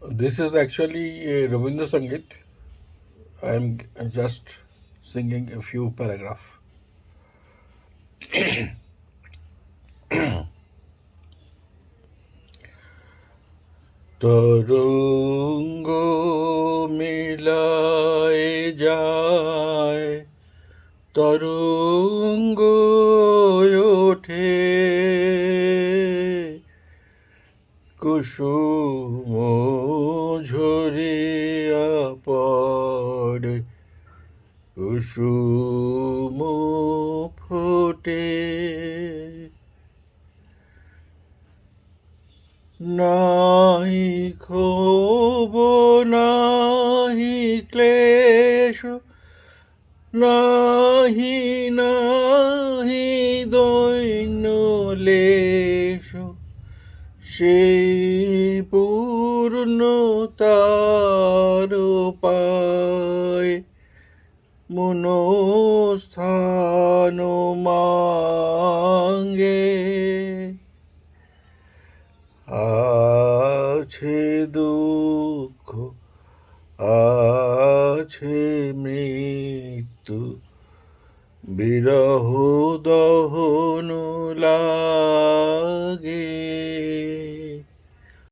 This is actually a Rabindra Sangit. I am just singing a few paragraph. তরঙ্গ মিলায় যায় তরঙ্গ ওঠে কুসুম পড়ে কুসুম ফোটে। নাহি ক্ষোভ নাহি ক্লেশ নাহি নাহি দৈন্য লেশ। সেই পূর্ণতার পায় মনস্থান মাঙ্গে আছে দুঃখ আছে মৃত্যু বিরহ দহন লাগে।